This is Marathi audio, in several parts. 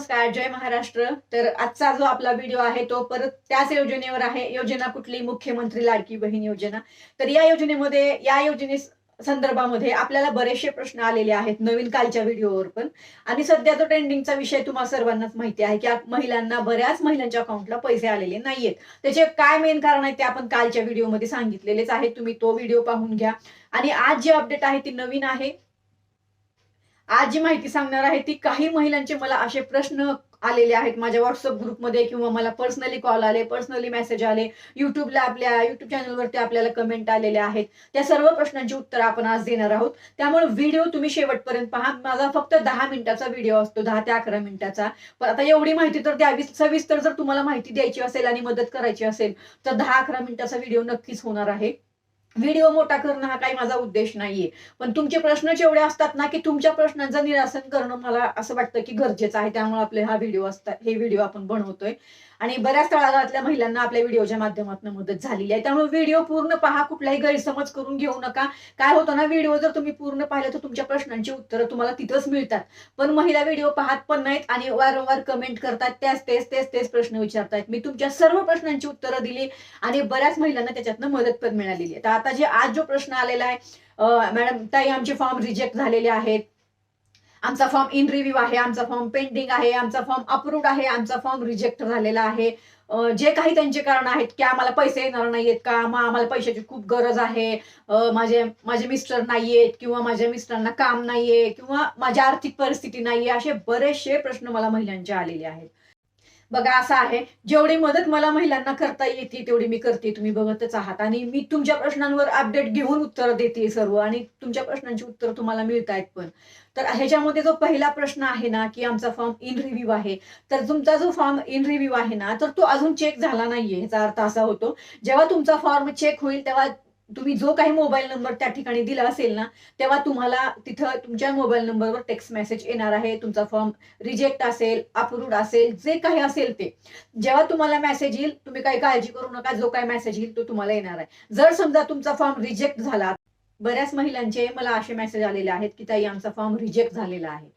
नमस्कार जय महाराष्ट्र. तर आजचा जो आपला व्हिडिओ आहे तो परत त्याच योजनेवर आहे. योजना कुठली? मुख्यमंत्री लाडकी बहीण योजना. तर या योजनेमध्ये या योजने संदर्भामध्ये आपल्याला बरेचसे प्रश्न आलेले आहेत नवीन कालच्या व्हिडिओवर पण. आणि सध्या तो ट्रेंडिंगचा विषय तुम्हाला सर्वांनाच माहिती आहे की महिलांना बऱ्याच महिलांच्या अकाउंटला पैसे आलेले नाहीयेत. त्याचे काय मेन कारण आहे ते आपण कालच्या व्हिडिओमध्ये सांगितलेलेच आहे तुम्ही तो व्हिडिओ पाहून घ्या. आणि आज जे अपडेट आहे ती नवीन आहे. आज जी माहिती सांगणार आहे ती काही महिलांचे मला असे प्रश्न आलेले आहेत. माझ्या व्हॉट्सअप ग्रुपमध्ये किंवा मला पर्सनली कॉल आले पर्सनली मेसेज आले. युट्यूबला आपल्या युट्यूब चॅनलवरती आपल्याला कमेंट आलेल्या आहेत. त्या सर्व प्रश्नांची उत्तर आपण आज देणार आहोत. त्यामुळे व्हिडिओ तुम्ही शेवटपर्यंत पहा. माझा फक्त दहा मिनिटाचा व्हिडिओ असतो दहा ते अकरा मिनिटाचा. पण आता एवढी माहिती तर द्यावी सविस्तर जर तुम्हाला माहिती द्यायची असेल आणि मदत करायची असेल तर दहा अकरा मिनिटाचा व्हिडिओ नक्कीच होणार आहे. व्हिडिओ मोठा करणं हा काही माझा उद्देश नाहीये. पण तुमचे प्रश्न जेवढे असतात ना की तुमच्या प्रश्नांचं निरासन करणं मला असं वाटतं की गरजेचं आहे. त्यामुळे आपले हा व्हिडिओ असतात हे व्हिडिओ आपण बनवतोय. आणि बऱ्याच तळागाळातल्या महिलांना आपल्या व्हिडिओच्या माध्यमातून मदत झालेली आहे. त्यामुळे व्हिडिओ पूर्ण पहा कुठलाही गैरसमज करून घेऊ नका. काय होतं ना व्हिडिओ जर तुम्ही पूर्ण पाहिलं तर तुमच्या प्रश्नांची उत्तरं तुम्हाला तिथंच मिळतात. पण महिला व्हिडिओ पाहत पण नाहीत आणि वारंवार कमेंट करतात त्याच तेच तेच तेच प्रश्न विचारतायत. मी तुमच्या सर्व प्रश्नांची उत्तरं दिली आणि बऱ्याच महिलांना त्याच्यातनं मदत पण मिळालेली आहे. तर आता जे आज जो प्रश्न आलेला आहे मॅडम ताई आमचे फॉर्म रिजेक्ट झालेले आहेत. आमचा फॉर्म इन रिव्ह्यू आहे आमचा फॉर्म पेंडिंग आहे आमचा फॉर्म अप्रूव्ड आहे आमचा फॉर्म रिजेक्ट झालेला आहे. जे काही त्यांचे कारण आहेत की आम्हाला पैसे येणार नाहीयेत का? मग आम्हाला पैशाची खूप गरज आहे. माझे माझे मिस्टर नाहीयेत किंवा माझ्या मिस्टरांना काम नाहीये किंवा माझी आर्थिक परिस्थिती नाहीये असे बरेचसे प्रश्न मला महिलांचे आलेले आहेत. बघा असं आहे. जेवढी मदत मला महिलांना करता येते तेवढी मी करते. तुम्ही बघतच आहात. आणि मी तुमच्या प्रश्नांवर अपडेट घेऊन उत्तर देते सर्व. आणि तुमच्या प्रश्नांची उत्तर तुम्हाला मिळत आहेत पण. तर ह्याच्यामध्ये जो पहिला प्रश्न आहे ना की आमचा फॉर्म इन रिव्ह्यू आहे. तर तुमचा जो फॉर्म इन रिव्ह्यू आहे ना तर तो अजून चेक झाला नाहीये ह्याचा अर्थ असा होतो. जेव्हा तुमचा फॉर्म चेक होईल तेव्हा तुम्ही जो काही मोबाईल नंबर त्या ठिकाणी दिला असेल ना तेव्हा तुम्हाला तिथं तुमच्या मोबाईल नंबरवर टेक्स्ट मेसेज येणार आहे तुमचा फॉर्म रिजेक्ट असेल अप्रूव्ड असेल जे काही असेल ते. जेव्हा तुम्हाला मेसेज येईल तुम्ही काही काळजी करू नका जो काही मेसेज येईल तो तुम्हाला येणार आहे. जर समजा तुमचा फॉर्म रिजेक्ट झाला बऱ्याच महिलांचे मला असे मेसेज आलेले आहेत की ताई आमचा फॉर्म रिजेक्ट झालेला आहे.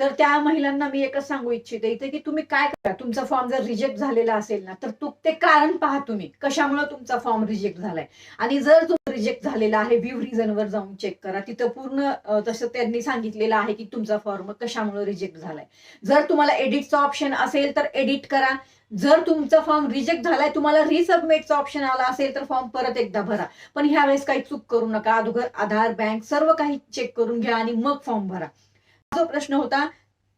तर त्या महिलांना मी एकच सांगू इच्छिते इथे की तुम्ही काय करा? तुमचा फॉर्म जर रिजेक्ट झालेला असेल ना तर तू ते कारण पहा तुम्ही. कशामुळे तुमचा फॉर्म रिजेक्ट झालाय? आणि जर तो रिजेक्ट झालेला आहे व्ह्यू रिझनवर जाऊन चेक करा. तिथं पूर्ण तसं त्यांनी सांगितलेलं आहे की तुमचा फॉर्म कशामुळे रिजेक्ट झालाय? जर तुम्हाला एडिटचा ऑप्शन असेल तर एडिट करा. जर तुमचा फॉर्म रिजेक्ट झालाय तुम्हाला रिसबमिटचा ऑप्शन आला असेल तर फॉर्म परत एकदा भरा. पण ह्या वेळेस काही चूक करू नका. अगोदर आधार बँक सर्व काही चेक करून घ्या आणि मग फॉर्म भरा. जो प्रश्न होता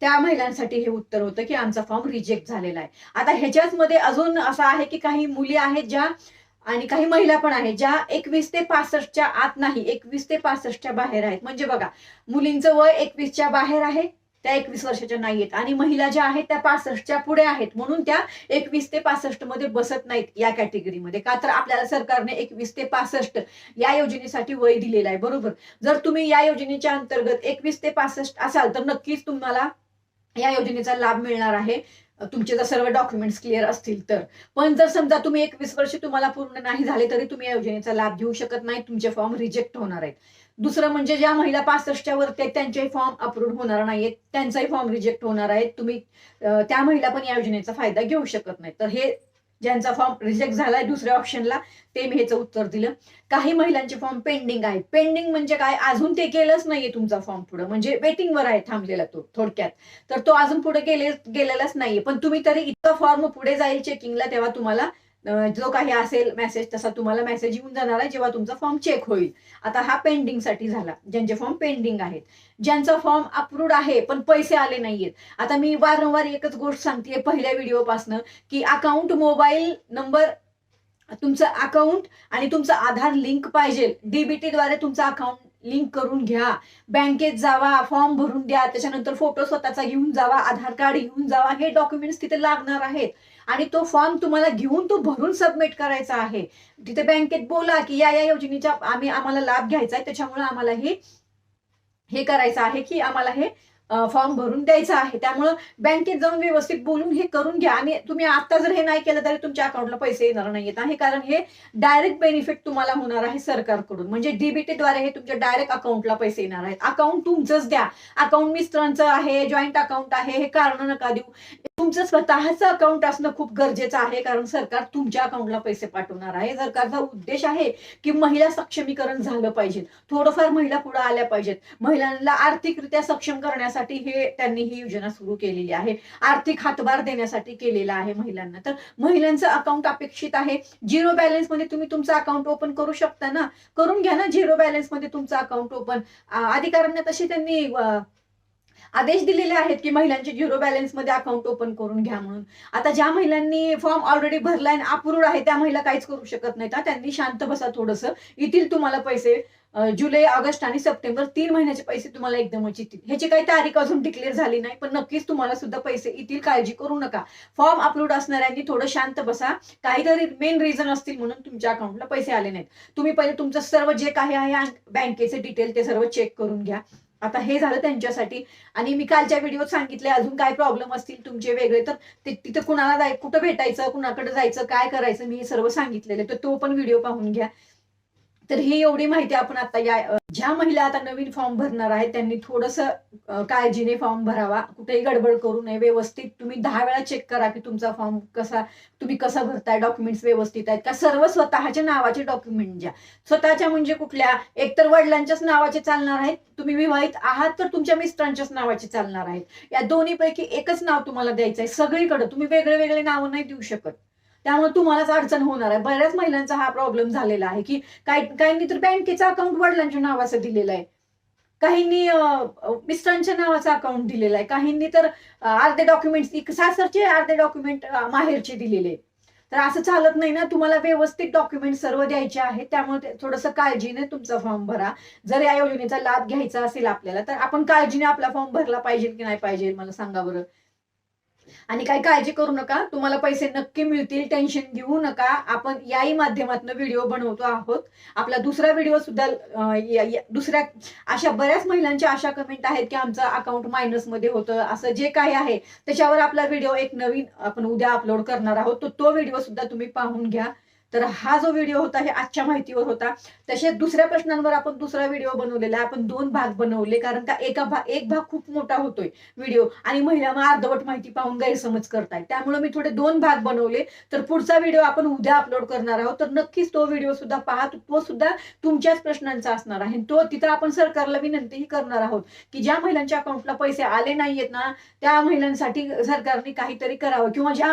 त्या महिलांसाठी हे उत्तर होतं की आमचा फॉर्म रिजेक्ट झालेला आहे. आता ह्याच्याच मध्ये अजून असं आहे की काही मुली आहेत ज्या आणि काही महिला पण आहेत ज्या एकवीस ते पासष्टच्या आत नाही एकवीस ते पासष्टच्या बाहेर आहेत. म्हणजे बघा मुलींचं वय एकवीसच्या बाहेर आहे त्या एकवीस वर्षाच्या नाहीयेत. आणि महिला ज्या आहेत त्या पासष्टच्या पुढे आहेत. म्हणून त्या एकवीस ते पासष्टमध्ये बसत नाहीत या कॅटेगरीमध्ये का तर आपल्याला सरकारने एकवीस ते पासष्ट या योजनेसाठी वय दिलेलं आहे. बरोबर? जर तुम्ही या योजनेच्या अंतर्गत एकवीस ते पासष्ट असाल तर नक्कीच तुम्हाला या योजनेचा लाभ मिळणार आहे. तुमचे जर सर्व डॉक्युमेंट्स क्लिअर असतील तर. पण जर समजा तुम्ही एकवीस वर्ष तुम्हाला पूर्ण नाही झाले तरी तुम्ही या योजनेचा लाभ घेऊ शकत नाही. तुमचे फॉर्म रिजेक्ट होणार आहेत. दुसरं म्हणजे ज्या महिला पासष्टच्या वरती आहेत त्यांचे फॉर्म अप्रूव्ह होणार नाहीत त्यांचाही फॉर्म रिजेक्ट होणार आहेत. तुम्ही त्या महिला पण या योजनेचा फायदा घेऊ शकत नाही तर हे ज्यांचा फॉर्म रिजेक्ट झालाय दुसऱ्या ऑप्शनला ते मी ह्याचं उत्तर दिलं. काही महिलांचे फॉर्म पेंडिंग आहेत. पेंडिंग म्हणजे काय? अजून ते केलंच नाहीये तुमचा फॉर्म पुढे. म्हणजे वेटिंगवर आहे थांबलेला तो थोडक्यात. तर तो अजून पुढे गेले गेलेलाच नाहीये. पण तुम्ही तरी इतका फॉर्म पुढे जाईल चेकिंगला तेव्हा तुम्हाला जो काही असेल मेसेज तसा तुम्हाला मेसेज येऊन जाणार आहे जेव्हा तुमचा फॉर्म चेक होईल. आता हा पेंडिंगसाठी झाला. ज्यांचे फॉर्म पेंडिंग आहेत. ज्यांचा फॉर्म अप्रूव्ड आहे पण पैसे आले नाहीयेत. आता मी वारंवार एकच गोष्ट सांगते पहिल्या व्हिडिओपासनं की अकाउंट मोबाईल नंबर तुमचं अकाउंट आणि तुमचं आधार लिंक पाहिजे. डीबीटी द्वारे तुमचं अकाउंट लिंक करून घ्या. बँकेत जावा फॉर्म भरून द्या. त्याच्यानंतर फोटो स्वतःचा घेऊन जावा आधार कार्ड घेऊन जावा. हे डॉक्युमेंट्स तिथे लागणार आहेत. आणि तो फॉर्म तुम्हाला घेऊन तो भरून सबमिट करायचा आहे. तिथे बँकेत बोला की या या योजनेच्या आम्ही आम्हाला लाभ घ्यायचा आहे त्याच्यामुळे आम्हाला हे हे करायचं आहे की आम्हाला हे फॉर्म भरून द्यायचा आहे. त्यामुळं बँकेत जाऊन व्यवस्थित बोलून हे करून घ्या. आणि तुम्ही आता जर हे नाही केलं तरी तुमच्या अकाउंटला पैसे येणार नाहीयेत. आहे कारण हे डायरेक्ट बेनिफिट तुम्हाला होणार आहे सरकारकडून. म्हणजे डीबीटी द्वारे हे तुमच्या डायरेक्ट अकाउंटला पैसे येणार आहेत. अकाउंट तुमचंच द्या. अकाउंट मिस्टरांचं आहे जॉईंट अकाउंट आहे हे कारण नका देऊ. तुमचं स्वतःचं अकाउंट असणं खूप गरजेचं आहे कारण सरकार तुमच्या अकाउंटला पैसे पाठवणार आहे. सरकारचा उद्देश आहे की महिला सक्षमीकरण झालं पाहिजे. थोडंफार महिला पुढे आल्या पाहिजेत. महिलांना आर्थिकरित्या सक्षम करण्यासाठी हे त्यांनी ही योजना सुरू केलेली आहे. आर्थिक हातभार देण्यासाठी केलेला आहे महिलांना. तर महिलांचं अकाउंट अपेक्षित आहे. झिरो बॅलन्समध्ये तुम्ही तुमचं अकाउंट ओपन करू शकता ना. करून घ्या ना झिरो बॅलन्समध्ये तुमचं अकाउंट ओपन अधिकाऱ्यांना तशी त्यांनी आदेश दिलेले आहेत की महिलांचे झिरो बॅलन्समध्ये अकाउंट ओपन करून घ्या म्हणून. आता ज्या महिलांनी फॉर्म ऑलरेडी भरलाय आणि अप्रूव्ड आहे त्या महिला काहीच करू शकत नाहीत. त्यांनी शांत बसा थोडंसं. येतील तुम्हाला पैसे. जुलै ऑगस्ट आणि सप्टेंबर तीन महिन्याचे पैसे तुम्हाला एकदमच येतील. ह्याची काही तारीख अजून डिक्लेअर झाली नाही पण नक्कीच तुम्हाला सुद्धा पैसे येतील. काळजी करू नका. फॉर्म अपलोड असणाऱ्यांनी थोडं शांत बसा. काहीतरी मेन रिझन असतील म्हणून तुमच्या अकाउंटला पैसे आले नाहीत. तुम्ही पहिले तुमचं सर्व जे काही आहे बँकेचे डिटेल ते सर्व चेक करून घ्या. आता हे झालं त्यांच्यासाठी. आणि मी कालच्या व्हिडिओत सांगितले अजून काय प्रॉब्लेम असतील तुमचे वेगळे तर ते तिथं कुणाला जाय कुठं भेटायचं कुणाकडे जायचं काय करायचं मी हे सर्व सांगितलेले तर तो पण व्हिडिओ पाहून घ्या. तर ही एवढी माहिती आपण आता या ज्या महिला आता नवीन फॉर्म भरणार आहेत त्यांनी थोडस काळजीने फॉर्म भरावा. कुठेही गडबड करू नये. व्यवस्थित तुम्ही दहा वेळा चेक करा की तुमचा फॉर्म कसा तुम्ही कसा भरताय डॉक्युमेंट्स व्यवस्थित आहेत का? सर्व स्वतःच्या नावाचे डॉक्युमेंट द्या. स्वतःच्या म्हणजे कुठल्या एकतर वडिलांच्याच नावाचे चालणार आहेत तुम्ही विवाहित आहात तर तुमच्या मिस्टरांच्याच नावाचे चालणार आहेत. या दोन्हीपैकी एकच नाव तुम्हाला द्यायचं आहे सगळीकडे. तुम्ही वेगळे वेगळे नावं नाही देऊ शकत. त्यामुळे तुम्हालाच अडचण होणार आहे. बऱ्याच महिलांचा हा प्रॉब्लेम झालेला आहे की काही काहींनी तर बँकेचं अकाउंट वडिलांच्या नावाचं दिलेलं आहे. काहींनी मिस्टरांच्या नावाचं अकाउंट दिलेलं आहे. काहींनी तर अर्धे डॉक्युमेंट सासरचे अर्धे डॉक्युमेंट माहेरचे दिलेले. तर असं चालत नाही ना. तुम्हाला व्यवस्थित डॉक्युमेंट सर्व द्यायचे आहेत. त्यामुळे थोडस थोडंसं काळजीने तुमचा फॉर्म भरा. जर या योजनेचा लाभ घ्यायचा असेल आपल्याला तर आपण काळजीने आपला फॉर्म भरला पाहिजे की नाही पाहिजे मला सांगा बरं. आणि काही काळजी करू नका तुम्हाला पैसे नक्की मिळतील टेन्शन घेऊ नका. आपण याही माध्यमातून व्हिडिओ बनवतो आहोत. आपला दुसरा व्हिडिओ सुद्धा दुसऱ्या अशा बऱ्याच महिलांच्या अशा कमेंट आहेत की आमचं अकाउंट मायनसमध्ये होतं. असं जे काही आहे त्याच्यावर आपला व्हिडिओ एक नवीन आपण उद्या अपलोड करणार आहोत. तो तो व्हिडिओ सुद्धा तुम्ही पाहून घ्या. तर हा जो व्हिडिओ होता हे आजच्या माहितीवर होता. तसे दुसऱ्या प्रश्नांवर आपण दुसरा व्हिडिओ बनवलेला आहे. आपण दोन भाग बनवले कारण का एका भाग एक भाग खूप मोठा होतोय व्हिडिओ आणि महिला मग अर्धवट माहिती पाहून गैरसमज करताय त्यामुळे मी थोडे दोन भाग बनवले. तर पुढचा व्हिडिओ आपण उद्या अपलोड करणार आहोत. तर नक्कीच तो व्हिडिओ सुद्धा पहा. तो सुद्धा तुमच्याच प्रश्नांचा असणार आहे. तो तिथं आपण सरकारला विनंतीही करणार आहोत की ज्या महिलांच्या अकाउंटला पैसे आले नाहीयेत ना त्या महिलांसाठी सरकारने काहीतरी करावं किंवा ज्या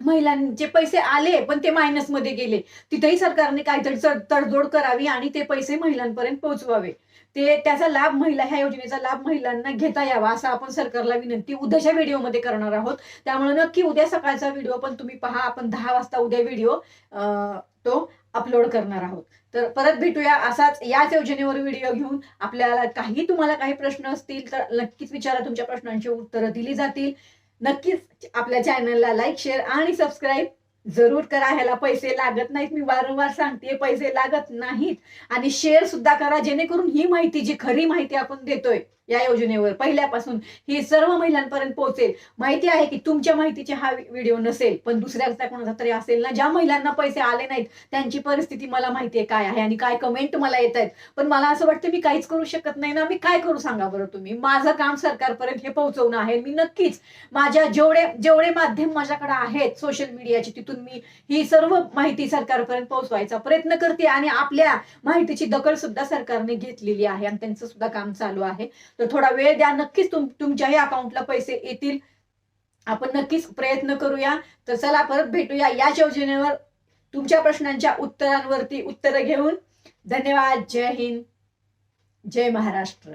महिलांचे पैसे आले पण ते मायनसमध्ये गेले. तिथेही सरकारने काहीतरी तडजोड करावी आणि ते पैसे महिलांपर्यंत पोहोचवावे. ते त्याचा लाभ महिला ह्या योजनेचा लाभ महिलांना घेता यावा असं आपण सरकारला विनंती उद्याच्या व्हिडिओमध्ये करणार आहोत. त्यामुळे नक्की उद्या सकाळचा व्हिडिओ पण तुम्ही पहा. आपण दहा वाजता उद्या व्हिडिओ तो अपलोड करणार आहोत. तर परत भेटूया असाच याच योजनेवर व्हिडिओ घेऊन. आपल्याला काही तुम्हाला काही प्रश्न असतील तर नक्कीच विचारा. तुमच्या प्रश्नांची उत्तरं दिली जातील. नक्कीच आपल्या चॅनलला लाईक शेअर आणि सबस्क्राईब जरूर करा ह्याला पैसे लागत नाहीत. मी वारंवार सांगते पैसे लागत नाहीत. आणि शेअर सुद्धा करा जेणेकरून ही माहिती जी खरी माहिती आपण देतोय या योजनेवर पहिल्यापासून ही सर्व महिलांपर्यंत पोहोचेल. माहिती आहे की तुमच्या माहितीचे हा व्हिडिओ नसेल पण दुसऱ्याचा कोणाचा तरी असेल ना ज्या महिलांना पैसे आले नाहीत त्यांची परिस्थिती मला माहिती आहे काय आहे आणि काय कमेंट मला येत आहेत. पण मला असं वाटतं मी काहीच करू शकत नाही ना मी काय करू सांगा बरं तुम्ही? माझं काम सरकारपर्यंत हे पोहोचवणं आहे मी नक्कीच माझ्या जेवढे जेवढे माध्यम माझ्याकडे आहेत सोशल मीडियाचे तिथून मी ही सर्व माहिती सरकारपर्यंत पोहोचवायचा प्रयत्न करते आणि आपल्या माहितीची दखल सुद्धा सरकारने घेतलेली आहे आणि त्यांचं सुद्धा काम चालू आहे. तर थोडा वेळ द्या नक्कीच तुम तुमच्याही अकाउंटला पैसे येतील. आपण नक्कीच प्रयत्न करूया. तर चला परत भेटूया या योजनेवर तुमच्या प्रश्नांच्या उत्तरांवरती उत्तरं घेऊन. धन्यवाद. जय हिंद. जय महाराष्ट्र.